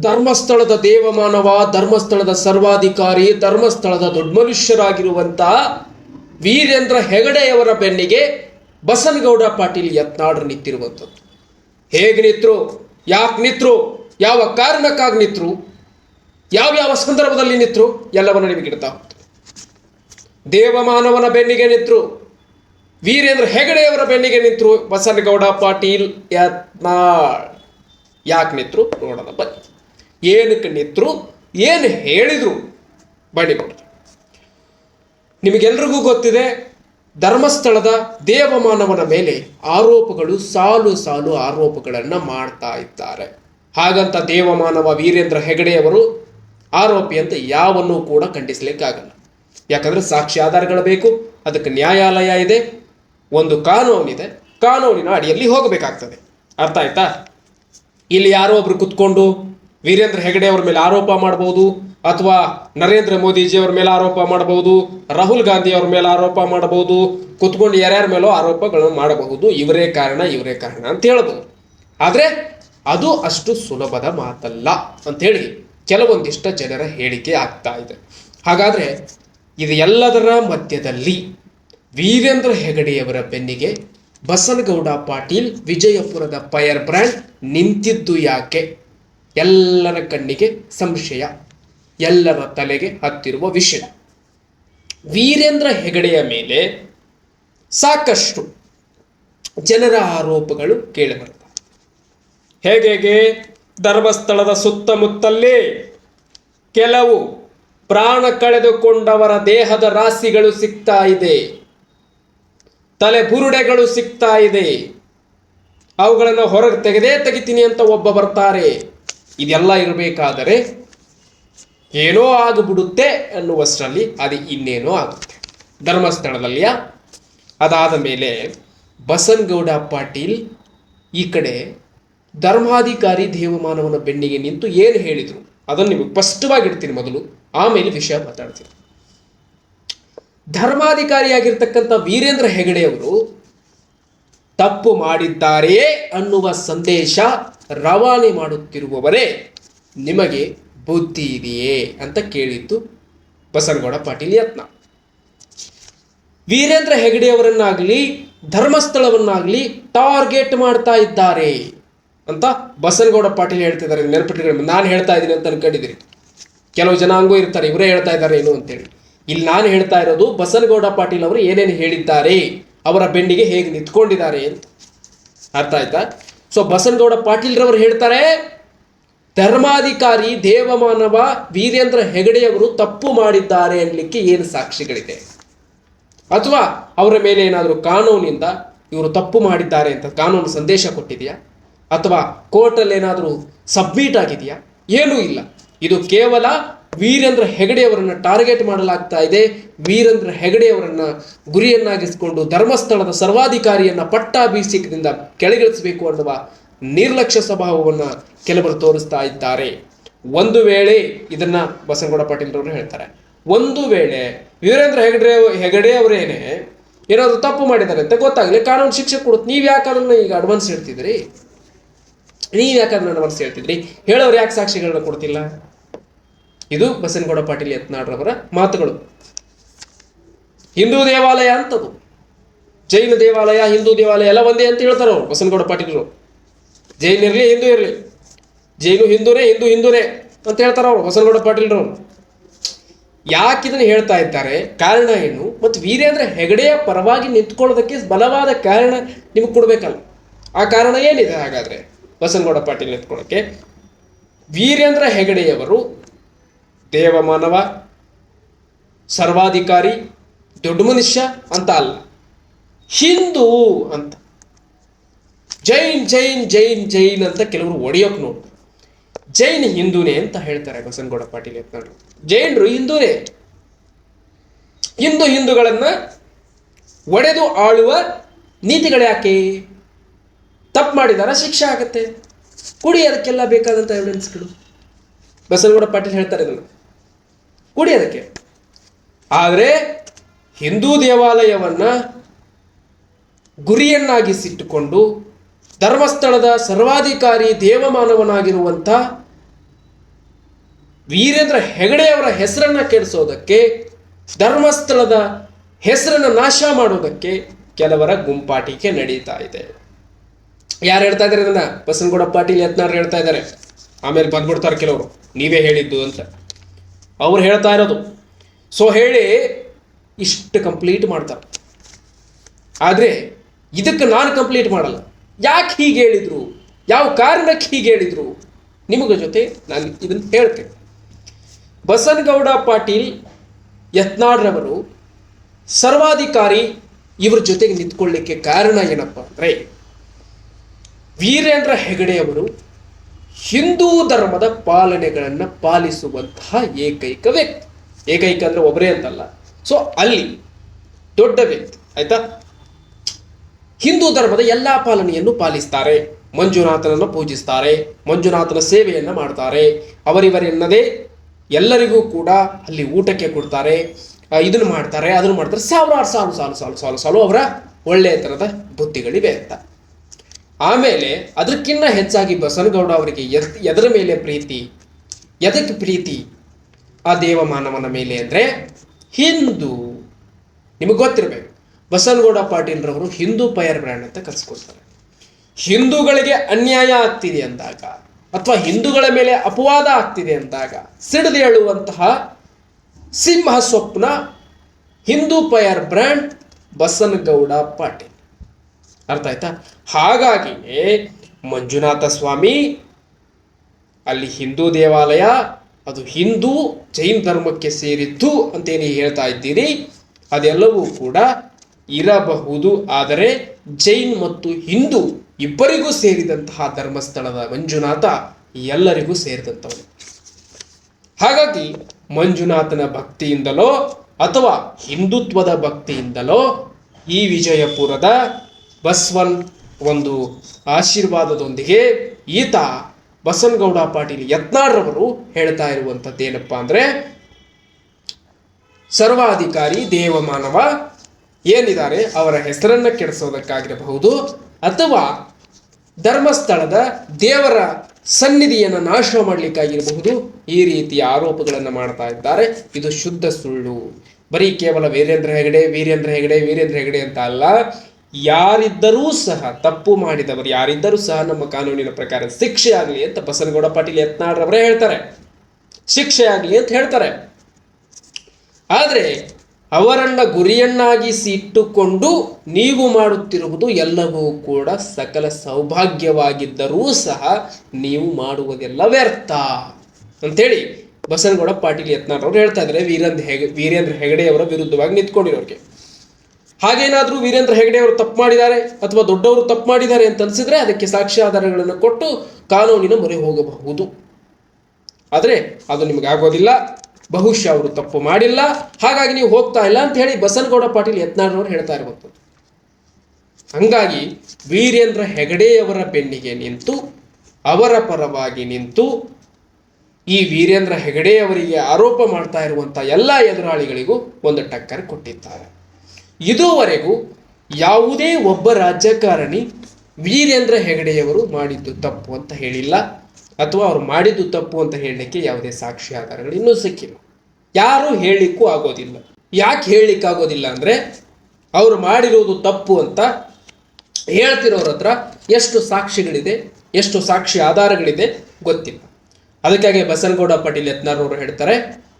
ಧರ್ಮಸ್ಥಳದ ದೇವಮಾನವ, ಧರ್ಮಸ್ಥಳದ ಸರ್ವಾಧಿಕಾರಿ, ಧರ್ಮಸ್ಥಳದ ದೊಡ್ಡ ಮನುಷ್ಯರಾಗಿರುವಂತಹ ವೀರೇಂದ್ರ ಹೆಗಡೆಯವರ ಬೆನ್ನಿಗೆ ಬಸನಗೌಡ ಪಾಟೀಲ್ ಯತ್ನಾಡ್ರು ನಿಂತಿರುವಂಥದ್ದು. ಹೇಗೆ ನಿತ್ರು? ಯಾಕೆ ನಿತ್ರು? ಯಾವ ಕಾರಣಕ್ಕಾಗಿ ನಿತ್ರು? ಯಾವ ಯಾವ ಸಂದರ್ಭದಲ್ಲಿ ನಿತ್ರು? ಎಲ್ಲವನ್ನು ನಿಮಗೆ ಇಡ್ತಾ ಹೋಗ್ತದೆ ದೇವಮಾನವನ ಬೆನ್ನಿಗೆ ನಿಂತರು, ವೀರೇಂದ್ರ ಹೆಗಡೆಯವರ ಬೆನ್ನಿಗೆ ನಿಂತರು ಬಸನಗೌಡ ಪಾಟೀಲ್ ಯತ್ನಾಳ್. ಯಾಕೆ ನಿಂತರು? ನೋಡೋಣ, ಬನ್ನಿ. ಏನಕ್ಕೆ ನಿತ್ರು, ಏನು ಹೇಳಿದರು ಕೊಡ್ತಾರೆ ನಿಮಗೆಲ್ರಿಗೂ ಗೊತ್ತಿದೆ, ಧರ್ಮಸ್ಥಳದ ದೇವಮಾನವನ ಮೇಲೆ ಆರೋಪಗಳು, ಸಾಲು ಸಾಲು ಆರೋಪಗಳನ್ನು ಮಾಡ್ತಾ ಇದ್ದಾರೆ. ಹಾಗಂತ ದೇವಮಾನವ ವೀರೇಂದ್ರ ಹೆಗಡೆಯವರು ಆರೋಪಿ ಅಂತ ಯಾವನ್ನೂ ಕೂಡ ಖಂಡಿಸಲಿಕ್ಕಾಗಲ್ಲ. ಯಾಕಂದರೆ ಸಾಕ್ಷಿ ಆಧಾರಗಳು ಬೇಕು, ಅದಕ್ಕೆ ನ್ಯಾಯಾಲಯ ಇದೆ, ಒಂದು ಕಾನೂನಿದೆ ಕಾನೂನಿನ ಅಡಿಯಲ್ಲಿ ಹೋಗಬೇಕಾಗ್ತದೆ. ಅರ್ಥ ಆಯ್ತಾ? ಇಲ್ಲಿ ಯಾರೋ ಒಬ್ರು ಕುತ್ಕೊಂಡು ವೀರೇಂದ್ರ ಹೆಗಡೆ ಅವರ ಮೇಲೆ ಆರೋಪ ಮಾಡಬಹುದು ಅಥವಾ ನರೇಂದ್ರ ಮೋದಿಜಿ ಅವರ ಮೇಲೆ ಆರೋಪ ಮಾಡಬಹುದು ರಾಹುಲ್ ಗಾಂಧಿ ಅವರ ಮೇಲೆ ಆರೋಪ ಮಾಡಬಹುದು ಕುತ್ಕೊಂಡು ಯಾರ್ಯಾರ ಮೇಲೂ ಆರೋಪಗಳನ್ನು ಮಾಡಬಹುದು, ಇವರೇ ಕಾರಣ ಇವರೇ ಕಾರಣ ಅಂತ ಹೇಳಬಹುದು ಆದರೆ ಅದು ಅಷ್ಟು ಸುಲಭದ ಮಾತಲ್ಲ ಅಂತ ಹೇಳಿ ಕೆಲವೊಂದಿಷ್ಟ ಜನರ ಹೇಳಿಕೆ ಆಗ್ತಾ ಇದೆ. ಹಾಗಾದ್ರೆ ಇದು ಎಲ್ಲದರ ಮಧ್ಯದಲ್ಲಿ ವೀರೇಂದ್ರ ಹೆಗಡೆಯವರ ಬೆನ್ನಿಗೆ ಬಸನಗೌಡ ಪಾಟೀಲ್ ವಿಜಯಪುರದ ಫೈರ್ ಬ್ರ್ಯಾಂಡ್ ನಿಂತಿದ್ದು ಯಾಕೆ? ಎಲ್ಲರ ಕಣ್ಣಿಗೆ ಸಂಶಯ, ಎಲ್ಲರ ತಲೆಗೆ ಹತ್ತಿರುವ ವಿಷಯ. ವೀರೇಂದ್ರ ಹೆಗಡೆಯ ಮೇಲೆ ಸಾಕಷ್ಟು ಜನರ ಆರೋಪಗಳು ಕೇಳಿಬರ್ತವೆ ಹೇಗೆ ಧರ್ಮಸ್ಥಳದ ಸುತ್ತಮುತ್ತಲೇ ಕೆಲವು ಪ್ರಾಣ ಕಳೆದುಕೊಂಡವರ ದೇಹದ ರಾಶಿಗಳು ಸಿಗ್ತಾ ಇದೆ. ತಲೆ ಬುರುಡೆಗಳು ಸಿಗ್ತಾ ಇದೆ. ಅವುಗಳನ್ನು ಹೊರಗೆ ತೆಗೆದೇ ತೆಗಿತೀನಿ ಅಂತ ಒಬ್ಬ ಬರ್ತಾರೆ. ಇದೆಲ್ಲ ಇರಬೇಕಾದರೆ ಏನೋ ಆಗಿಬಿಡುತ್ತೆ ಅನ್ನುವಷ್ಟರಲ್ಲಿ ಅದು ಇನ್ನೇನೋ ಆಗುತ್ತೆ. ಧರ್ಮಸ್ಥಳದಲ್ಲಿಯ? ಅದಾದ ಮೇಲೆ ಬಸನ್ಗೌಡ ಪಾಟೀಲ್ ಈ ಕಡೆ ಧರ್ಮಾಧಿಕಾರಿ ದೇವಮಾನವನ ಬೆನ್ನಿಗೆ ನಿಂತು ಏನು ಹೇಳಿದರು? ಅದನ್ನು ನಿಮಗೆ ಸ್ಪಷ್ಟವಾಗಿ ಇಡ್ತೀನಿ ಮೊದಲು. ಆಮೇಲೆ ವಿಷಯ ಮಾತಾಡ್ತೀನಿ. ಧರ್ಮಾಧಿಕಾರಿಯಾಗಿರ್ತಕ್ಕಂಥ ವೀರೇಂದ್ರ ಹೆಗಡೆಯವರು ತಪ್ಪು ಮಾಡಿದ್ದಾರೆಯೇ ಅನ್ನುವ ಸಂದೇಶ ರವಾನೆ ಮಾಡುತ್ತಿರುವವರೇ ನಿಮಗೆ ಬುದ್ಧಿ ಇದೆಯೇ ಅಂತ ಕೇಳಿದ್ದು ಬಸನಗೌಡ ಪಾಟೀಲ್ ಯತ್ನ. ವೀರೇಂದ್ರ ಹೆಗಡೆಯವರನ್ನಾಗಲಿ, ಧರ್ಮಸ್ಥಳವನ್ನಾಗಲಿ ಟಾರ್ಗೆಟ್ ಮಾಡ್ತಾ ಇದ್ದಾರೆ ಅಂತ ಬಸನಗೌಡ ಪಾಟೀಲ್ ಹೇಳ್ತಿದ್ದಾರೆ. ನೆನಪಿಟ್ಕೊಂಡು ನಾನು ಹೇಳ್ತಾ ಇದ್ದೀನಿ ಅಂತ ಅನ್ಕೊಂಡಿದ್ದೀರಿ. ಕೆಲವು ಜನ ಹಂಗೂ ಇರ್ತಾರೆ, ಇವರೇ ಹೇಳ್ತಾ ಇದ್ದಾರೆ ಏನು ಅಂತೇಳಿ ಇಲ್ಲಿ ನಾನು ಹೇಳ್ತಾ ಇರೋದು ಬಸನಗೌಡ ಪಾಟೀಲ್ ಅವರು ಏನೇನು ಹೇಳಿದ್ದಾರೆ, ಅವರ ಬೆನ್ನಿಗೆ ಹೇಗೆ ನಿಂತ್ಕೊಂಡಿದ್ದಾರೆ ಅಂತ. ಅರ್ಥ ಆಯ್ತಾ? ಸೊ ಬಸನಗೌಡ ಪಾಟೀಲ್ರವರು ಹೇಳ್ತಾರೆ ಧರ್ಮಾಧಿಕಾರಿ ದೇವಮಾನವ ವೀರೇಂದ್ರ ಹೆಗಡೆಯವರು ತಪ್ಪು ಮಾಡಿದ್ದಾರೆ ಅನ್ನಲಿಕ್ಕೆ ಏನು ಸಾಕ್ಷಿಗಳಿದೆ ಅಥವಾ ಅವರ ಮೇಲೆ ಏನಾದರೂ ಕಾನೂನಿಂದ ಇವರು ತಪ್ಪು ಮಾಡಿದ್ದಾರೆ ಅಂತ ಕಾನೂನು ಸಂದೇಶ ಕೊಟ್ಟಿದೆಯಾ ಅಥವಾ ಕೋರ್ಟಲ್ಲಿ ಏನಾದರೂ ಸಬ್ಮಿಟ್ ಆಗಿದೆಯಾ ಏನೂ ಇಲ್ಲ ಇದು ಕೇವಲ ವೀರೇಂದ್ರ ಹೆಗಡೆಯವರನ್ನ ಟಾರ್ಗೆಟ್ ಮಾಡಲಾಗ್ತಾ ಇದೆ. ವೀರೇಂದ್ರ ಹೆಗಡೆಯವರನ್ನ ಗುರಿಯನ್ನಾಗಿಸಿಕೊಂಡು ಧರ್ಮಸ್ಥಳದ ಸರ್ವಾಧಿಕಾರಿಯನ್ನ ಪಟ್ಟಾಭಿಷೇಕದಿಂದ ಕೆಳಗಿಳಿಸಬೇಕು ಅನ್ನುವ ನಿರ್ಲಕ್ಷ್ಯ ಸ್ವಭಾವವನ್ನು ಕೆಲವರು ತೋರಿಸ್ತಾ ಇದ್ದಾರೆ. ಒಂದು ವೇಳೆ ಇದನ್ನ ಬಸನಗೌಡ ಪಾಟೀಲ್ ಅವರು ಹೇಳ್ತಾರೆ. ಒಂದು ವೇಳೆ ವೀರೇಂದ್ರ ಹೆಗಡೆ ಹೆಗಡೆ ಅವರೇನೆ ಏನಾದ್ರು ತಪ್ಪು ಮಾಡಿದ್ದಾರೆ ಅಂತ ಗೊತ್ತಾಗಲಿ, ಕಾನೂನು ಶಿಕ್ಷೆ ಕೊಡುತ್ತೆ ನೀವು ಯಾಕೆ ಅದನ್ನ ಈಗ ಅಡ್ವಾನ್ಸ್ ಹೇಳ್ತಿದ್ರಿ ನೀವು ಅದನ್ನ ಅಡ್ವಾನ್ಸ್ ಹೇಳ್ತಿದ್ರಿ ಹೇಳೋರು ಯಾಕೆ ಸಾಕ್ಷಿಗಳನ್ನ ಕೊಡ್ತಿಲ್ಲ? ಇದು ಬಸನಗೌಡ ಪಾಟೀಲ್ ಯತ್ನಾಡ್ರವರ ಮಾತುಗಳು. ಹಿಂದೂ ದೇವಾಲಯ ಅಂತದು. ಜೈನ ದೇವಾಲಯ, ಹಿಂದೂ ದೇವಾಲಯ ಎಲ್ಲ ಒಂದೇ ಅಂತ ಹೇಳ್ತಾರೆ ಅವರು, ಬಸನಗೌಡ ಪಾಟೀಲರು. ಜೈನ್ ಇರಲಿ, ಹಿಂದೂ ಇರಲಿ. ಜೈನು ಹಿಂದೂನೇ, ಹಿಂದೂ ಹಿಂದೂನೇ ಅಂತ ಹೇಳ್ತಾರೆ ಅವರು, ಬಸನಗೌಡ ಪಾಟೀಲರು. ಯಾಕೆ ಇದನ್ನು ಹೇಳ್ತಾ ಇದ್ದಾರೆ? ಕಾರಣ ಏನು? ಮತ್ತು ವೀರೇಂದ್ರ ಹೆಗಡೆಯ ಪರವಾಗಿ ನಿಂತ್ಕೊಳ್ಳೋದಕ್ಕೆ ಬಲವಾದ ಕಾರಣ ನಿಮಗೆ ಕೊಡಬೇಕಲ್ಲ. ಆ ಕಾರಣ ಏನಿದೆ ಹಾಗಾದರೆ? ಬಸನಗೌಡ ಪಾಟೀಲ್ ನಿಂತ್ಕೊಳ್ಳೋಕ್ಕೆ ವೀರೇಂದ್ರ ಹೆಗಡೆಯವರು ದೇವಮಾನವ, ಸರ್ವಾಧಿಕಾರಿ, ದೊಡ್ಡ ಮನುಷ್ಯ ಅಂತ ಅಲ್ಲ. ಹಿಂದೂ ಅಂತ. ಜೈನ್ ಜೈನ್ ಜೈನ್ ಜೈನ್ ಅಂತ ಕೆಲವರು ಒಡೆಯೋಕ್ ನೋಡು. ಜೈನ್ ಹಿಂದೂನೇ ಅಂತ ಹೇಳ್ತಾರೆ ಬಸನಗೌಡ ಪಾಟೀಲ್ ಯತ್ನಾಳ್ ಜೈನರು ಹಿಂದೂನೇ. ಹಿಂದೂ ಹಿಂದೂಗಳನ್ನ ಒಡೆದು ಆಳುವ ನೀತಿಗಳ್ಯಾಕೆ ತಪ್ಪು ಮಾಡಿದಾರ ಶಿಕ್ಷೆ ಆಗತ್ತೆ. ಕುಡಿ ಅದಕ್ಕೆಲ್ಲ ಬೇಕಾದಂಥ ಎವಿಡೆನ್ಸ್ಗಳು ಬಸನಗೌಡ ಪಾಟೀಲ್ ಹೇಳ್ತಾರೆ ಇದನ್ನು. ಕುಡಿ ಅದಕ್ಕೆ. ಆದರೆ ಹಿಂದೂ ದೇವಾಲಯವನ್ನು ಗುರಿಯನ್ನಾಗಿಸಿಟ್ಟುಕೊಂಡು ಧರ್ಮಸ್ಥಳದ ಸರ್ವಾಧಿಕಾರಿ ದೇವಮಾನವನಾಗಿರುವಂಥ ವೀರೇಂದ್ರ ಹೆಗಡೆಯವರ ಹೆಸರನ್ನು ಕೆಡಿಸೋದಕ್ಕೆ, ಧರ್ಮಸ್ಥಳದ ಹೆಸರನ್ನು ನಾಶ ಮಾಡೋದಕ್ಕೆ ಕೆಲವರ ಗುಂಪಾಟಿಕೆ ನಡೀತಾ ಇದೆ. ಯಾರು ಹೇಳ್ತಾ ಇದ್ದಾರೆ ಅದನ್ನ ಬಸನಗೌಡ ಪಾಟೀಲ್ ಯತ್ನಾಳ್ ಹೇಳ್ತಾ ಇದ್ದಾರೆ. ಆಮೇಲೆ ಬಂದ್ಬಿಡ್ತಾರೆ ಕೆಲವರು. ನೀವೇ ಹೇಳಿದ್ದು ಅಂತ. ಅವ್ರು ಹೇಳ್ತಾ ಇರೋದು. ಸೊ ಹೇಳಿ, ಇಷ್ಟು ಕಂಪ್ಲೀಟ್ ಮಾಡ್ತಾರೆ. ಆದರೆ, ಇದಕ್ಕೆ ನಾನು ಕಂಪ್ಲೀಟ್ ಮಾಡಲ್ಲ. ಯಾಕೆ ಹೀಗೆ ಹೇಳಿದರು? ಯಾವ ಕಾರಣಕ್ಕೆ ಹೀಗೆ ಹೇಳಿದರು? ನಿಮಗ ಜೊತೆ ನಾನು ಇದನ್ನು ಹೇಳ್ತೇನೆ. ಬಸನಗೌಡ ಪಾಟೀಲ್ ಯತ್ನಾಡ್ರವರು ಸರ್ವಾಧಿಕಾರಿ ಇವ್ರ ಜೊತೆಗೆ ನಿಂತ್ಕೊಳ್ಳಿಕ್ಕೆ ಕಾರಣ ಏನಪ್ಪ ಅಂದರೆ, ವೀರೇಂದ್ರ ಹೆಗಡೆಯವರು ಹಿಂದೂ ಧರ್ಮದ ಪಾಲನೆಗಳನ್ನು ಪಾಲಿಸುವಂತಹ ಏಕೈಕ ವ್ಯಕ್ತಿ. ಏಕೈಕ ಅಂದ್ರೆ ಒಬ್ಬರೇ ಅಂತಲ್ಲ. ಸೊ ಅಲ್ಲಿ ದೊಡ್ಡ ವ್ಯಕ್ತಿ, ಆಯ್ತಾ? ಹಿಂದೂ ಧರ್ಮದ ಎಲ್ಲಾ ಪಾಲನೆಯನ್ನು ಪಾಲಿಸ್ತಾರೆ. ಮಂಜುನಾಥನನ್ನು ಪೂಜಿಸ್ತಾರೆ, ಮಂಜುನಾಥನ ಸೇವೆಯನ್ನು ಮಾಡ್ತಾರೆ. ಅವರಿವರೆನ್ನದೇ ಎಲ್ಲರಿಗೂ ಕೂಡ ಅಲ್ಲಿ ಊಟಕ್ಕೆ ಕೊಡ್ತಾರೆ ಇದನ್ನು ಮಾಡ್ತಾರೆ, ಅದನ್ನು ಮಾಡ್ತಾರೆ. ಸಾವಿರಾರು ಸಾಲು ಸಾಲು ಸಾಲು ಸಾಲು ಸಾಲು ಅವರ ಒಳ್ಳೆಯ ಥರದ ಬುದ್ಧಿಗಳಿವೆ ಅಂತ. ಆಮೇಲೆ ಅದಕ್ಕಿನ್ನ ಹೆಚ್ಚಾಗಿ ಬಸನಗೌಡ ಅವರಿಗೆ ಎದ್- ಎದರ ಮೇಲೆ ಪ್ರೀತಿ, ಎದಕ್ಕೆ ಪ್ರೀತಿ? ಆ ದೇವಮಾನವನ ಮೇಲೆ ಅಂದರೆ ಹಿಂದೂ. ನಿಮಗೆ ಗೊತ್ತಿರಬೇಕು, ಬಸನಗೌಡ ಪಾಟೀಲ್ರವರು ಹಿಂದೂ ಪಯರ್ ಬ್ರ್ಯಾಂಡ್ ಅಂತ ಕರೆಸ್ಕೊಳ್ತಾರೆ ಹಿಂದೂಗಳಿಗೆ ಅನ್ಯಾಯ ಆಗ್ತಿದೆ ಅಂದಾಗ, ಅಥವಾ ಹಿಂದೂಗಳ ಮೇಲೆ ಅಪವಾದ ಆಗ್ತಿದೆ ಅಂದಾಗ, ಸಿಡಿದು ಹೇಳುವಂತಹ ಸಿಂಹ ಸ್ವಪ್ನ ಹಿಂದೂ ಪಯರ್ ಬ್ರ್ಯಾಂಡ್ ಬಸನಗೌಡ ಪಾಟೀಲ್. ಅರ್ಥ ಆಯ್ತಾ? ಹಾಗಾಗಿಯೇ ಮಂಜುನಾಥ ಸ್ವಾಮಿ, ಅಲ್ಲಿ ಹಿಂದೂ ದೇವಾಲಯ, ಅದು ಹಿಂದೂ ಜೈನ್ ಧರ್ಮಕ್ಕೆ ಸೇರಿತ್ತು ಅಂತೇನು ಹೇಳ್ತಾ ಇದ್ದೀರಿ. ಅದೆಲ್ಲವೂ ಕೂಡ ಇರಬಹುದು, ಆದರೆ ಜೈನ್ ಮತ್ತು ಹಿಂದೂ ಇಬ್ಬರಿಗೂ ಸೇರಿದಂತಹ ಧರ್ಮಸ್ಥಳದ ಮಂಜುನಾಥ ಎಲ್ಲರಿಗೂ ಸೇರಿದಂಥವನು. ಹಾಗಾಗಿ ಮಂಜುನಾಥನ ಭಕ್ತಿಯಿಂದಲೋ ಅಥವಾ ಹಿಂದುತ್ವದ ಭಕ್ತಿಯಿಂದಲೋ ಈ ವಿಜಯಪುರದ ಬಸವನ್ ಒಂದು ಆಶೀರ್ವಾದದೊಂದಿಗೆ ಈತ ಬಸನ್ಗೌಡ ಪಾಟೀಲ್ ಯತ್ನಾಳ್ರವರು ಹೇಳ್ತಾ ಇರುವಂಥದ್ದೇನಪ್ಪ ಅಂದರೆ, ಸರ್ವಾಧಿಕಾರಿ ದೇವಮಾನವ ಏನಿದ್ದಾರೆ ಅವರ ಹೆಸರನ್ನು ಕೆಡಿಸೋದಕ್ಕಾಗಿರಬಹುದು ಅಥವಾ ಧರ್ಮಸ್ಥಳದ ದೇವರ ಸನ್ನಿಧಿಯನ್ನು ನಾಶ ಮಾಡಲಿಕ್ಕಾಗಿರಬಹುದು, ಈ ರೀತಿಯ ಆರೋಪಗಳನ್ನು ಮಾಡ್ತಾ ಇದ್ದಾರೆ. ಇದು ಶುದ್ಧ ಸುಳ್ಳು. ಬರೀ ಕೇವಲ ವೀರೇಂದ್ರ ಹೆಗಡೆ ವೀರೇಂದ್ರ ಹೆಗಡೆ ವೀರೇಂದ್ರ ಹೆಗಡೆ ಅಂತ ಅಲ್ಲ ಯಾರಿದ್ದರೂ ಸಹ, ತಪ್ಪು ಮಾಡಿದವರು ಯಾರಿದ್ದರೂ ಸಹ ನಮ್ಮ ಕಾನೂನಿನ ಪ್ರಕಾರ ಶಿಕ್ಷೆ ಆಗಲಿ ಅಂತ ಬಸನಗೌಡ ಪಾಟೀಲ್ ಯತ್ನಾಳ್ರವರೇ ಹೇಳ್ತಾರೆ. ಶಿಕ್ಷೆ ಆಗಲಿ ಅಂತ ಹೇಳ್ತಾರೆ. ಆದರೆ ಅವರನ್ನ ಗುರಿಯನ್ನಾಗಿಸಿ ಇಟ್ಟುಕೊಂಡು ನೀವು ಮಾಡುತ್ತಿರುವುದು ಎಲ್ಲವೂ ಕೂಡ ಸಕಲ ಸೌಭಾಗ್ಯವಾಗಿದ್ದರೂ ಸಹ ನೀವು ಮಾಡುವುದೆಲ್ಲ ವ್ಯರ್ಥ ಅಂತೇಳಿ ಬಸನಗೌಡ ಪಾಟೀಲ್ ಯತ್ನಾಳ್ ಹೇಳ್ತಾ ಇದ್ದಾರೆ. ವೀರೇಂದ್ರ ಹೆಗ್, ವೀರೇಂದ್ರ ಹೆಗಡೆಯವರ ವಿರುದ್ಧವಾಗಿ ನಿಂತ್ಕೊಂಡಿರೋರಿಗೆ. ಹಾಗೇನಾದ್ರೂ ವೀರೇಂದ್ರ ಹೆಗಡೆ ಅವರು ತಪ್ಪು ಮಾಡಿದ್ದಾರೆ ಅಥವಾ ದೊಡ್ಡವರು ತಪ್ಪು ಮಾಡಿದ್ದಾರೆ ಅಂತ ಅನಿಸಿದ್ರೆ ಅದಕ್ಕೆ ಸಾಕ್ಷ್ಯಾಧಾರಗಳನ್ನು ಕೊಟ್ಟು ಕಾನೂನಿನ ಮೊರೆ ಹೋಗಬಹುದು. ಆದರೆ ಅದು ನಿಮಗೆ ಆಗೋದಿಲ್ಲ. ಬಹುಶಃ ಅವರು ತಪ್ಪು ಮಾಡಿಲ್ಲ. ಹಾಗಾಗಿ ನೀವು ಹೋಗ್ತಾ ಇಲ್ಲ ಅಂತ ಹೇಳಿ ಬಸನಗೌಡ ಪಾಟೀಲ್ ಯತ್ನಾಳ್ರವರು ಹೇಳ್ತಾ ಇರಬಹುದು ಹಂಗಾಗಿ ವೀರೇಂದ್ರ ಹೆಗಡೆಯವರ ಬೆನ್ನಿಗೆ ನಿಂತು, ಅವರ ಪರವಾಗಿ ನಿಂತು, ಈ ವೀರೇಂದ್ರ ಹೆಗಡೆಯವರಿಗೆ ಆರೋಪ ಮಾಡ್ತಾ ಇರುವಂಥ ಎಲ್ಲ ಎದುರಾಳಿಗಳಿಗೂ ಒಂದು ಟಕ್ಕರ್ ಕೊಟ್ಟಿದ್ದಾರೆ. ಇದುವರೆಗೂ ಯಾವುದೇ ಒಬ್ಬ ರಾಜಕಾರಣಿ ವೀರೇಂದ್ರ ಹೆಗಡೆಯವರು ಮಾಡಿದ್ದು ತಪ್ಪು ಅಂತ ಹೇಳಿಲ್ಲ, ಅಥವಾ ಅವರು ಮಾಡಿದ್ದು ತಪ್ಪು ಅಂತ ಹೇಳಲಿಕ್ಕೆ ಯಾವುದೇ ಸಾಕ್ಷಿ ಆಧಾರಗಳು ಇನ್ನೂ ಸಿಕ್ಕಿಲ್ಲ. ಯಾರು ಹೇಳಲಿಕ್ಕೂ ಆಗೋದಿಲ್ಲ. ಯಾಕೆ ಹೇಳಲಿಕ್ಕೆ ಆಗೋದಿಲ್ಲ ಅಂದರೆ, ಅವರು ಮಾಡಿರೋದು ತಪ್ಪು ಅಂತ ಹೇಳ್ತಿರೋರ ಹತ್ರ ಎಷ್ಟು ಸಾಕ್ಷಿಗಳಿದೆ, ಎಷ್ಟು ಸಾಕ್ಷಿ ಆಧಾರಗಳಿದೆ ಗೊತ್ತಿಲ್ಲ. ಅದಕ್ಕಾಗಿ ಬಸನಗೌಡ ಪಾಟೀಲ್ ಯತ್ನಾರವರು ಹೇಳ್ತಾರೆ,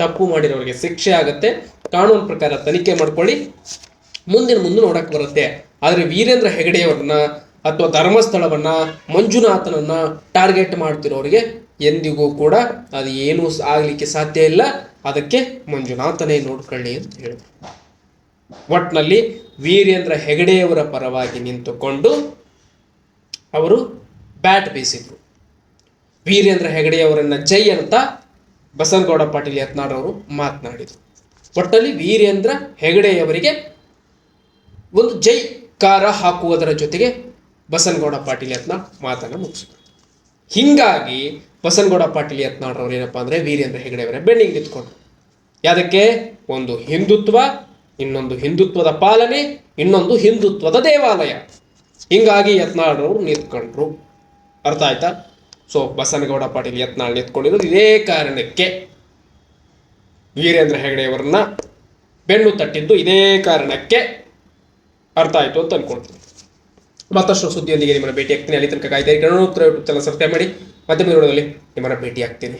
ತಪ್ಪು ಮಾಡಿರೋರಿಗೆ ಶಿಕ್ಷೆ ಆಗುತ್ತೆ, ಕಾನೂನು ಪ್ರಕಾರ ತನಿಖೆ ಮಾಡ್ಕೊಳ್ಳಿ ಮುಂದಿನ ಮುಂದೆ ನೋಡಕ್ ಬರುತ್ತೆ. ಆದರೆ ವೀರೇಂದ್ರ ಹೆಗಡೆಯವರನ್ನ ಅಥವಾ ಧರ್ಮಸ್ಥಳವನ್ನ, ಮಂಜುನಾಥನನ್ನ ಟಾರ್ಗೆಟ್ ಮಾಡ್ತಿರೋರಿಗೆ ಎಂದಿಗೂ ಕೂಡ ಅದು ಏನೂ ಆಗಲಿಕ್ಕೆ ಸಾಧ್ಯ ಇಲ್ಲ. ಅದಕ್ಕೆ ಮಂಜುನಾಥನೇ ನೋಡ್ಕೊಳ್ಳಿ ಅಂತ ಹೇಳಿದ್ರು. ಒಟ್ನಲ್ಲಿ ವೀರೇಂದ್ರ ಹೆಗಡೆಯವರ ಪರವಾಗಿ ನಿಂತುಕೊಂಡು ಅವರು ಬ್ಯಾಟ್ ಬೀಸಿದ್ರು. ವೀರೇಂದ್ರ ಹೆಗಡೆಯವರನ್ನ ಜೈ ಅಂತ ಬಸನಗೌಡ ಪಾಟೀಲ್ ಯತ್ನಾಳ್ ಅವರು ಮಾತನಾಡಿದರು. ಒಟ್ಟಲ್ಲಿ ವೀರೇಂದ್ರ ಹೆಗಡೆಯವರಿಗೆ ಒಂದು ಜೈಕಾರ ಹಾಕುವುದರ ಜೊತೆಗೆ ಬಸನಗೌಡ ಪಾಟೀಲ್ ಯತ್ನಾಳ್ ಮಾತನ್ನು ಮುಗಿಸಿದ್ರು ಹಿಂಗಾಗಿ ಬಸನಗೌಡ ಪಾಟೀಲ್ ಯತ್ನಾಳ್ರವ್ರು ಏನಪ್ಪಾ ಅಂದ್ರೆ ವೀರೇಂದ್ರ ಹೆಗಡೆಯವರ ಬೆನ್ನಿಗೆ ನಿಂತ್ಕೊಂಡ್ರು. ಯಾವುದಕ್ಕೆ? ಒಂದು ಹಿಂದುತ್ವ, ಇನ್ನೊಂದು ಹಿಂದುತ್ವದ ಪಾಲನೆ, ಇನ್ನೊಂದು ಹಿಂದುತ್ವದ ದೇವಾಲಯ. ಹಿಂಗಾಗಿ ಯತ್ನಾಳ್ರವ್ರು ನಿಂತ್ಕೊಂಡ್ರು. ಅರ್ಥ ಆಯ್ತಾ? ಸೊ ಬಸನಗೌಡ ಪಾಟೀಲ್ ಯತ್ನಾಳ್ ನಿಂತ್ಕೊಂಡಿರೋದು ಇದೇ ಕಾರಣಕ್ಕೆ ವೀರೇಂದ್ರ ಹೆಗಡೆಯವರನ್ನ ಬೆನ್ನು ತಟ್ಟಿದ್ದು ಇದೇ ಕಾರಣಕ್ಕೆ. ಅರ್ಥ ಆಯಿತು ಅಂತ ಅನ್ಕೊಳ್ತೀನಿ ಮತ್ತಷ್ಟು ಸುದ್ದಿಯೊಂದಿಗೆ ನಿಮ್ಮನ್ನು ಭೇಟಿ ಆಗ್ತೀನಿ ಅಲ್ಲಿ ತನಕ. ಉತ್ತರ ಯೂಟ್ಯೂಬ್ ಚಾನಲ್ ಸಬ್ಸ್ಕ್ರೈಬ್ ಮಾಡಿ. ಮಾಧ್ಯಮದಲ್ಲಿ ನಿಮ್ಮನ್ನು ಭೇಟಿ ಆಗ್ತೀನಿ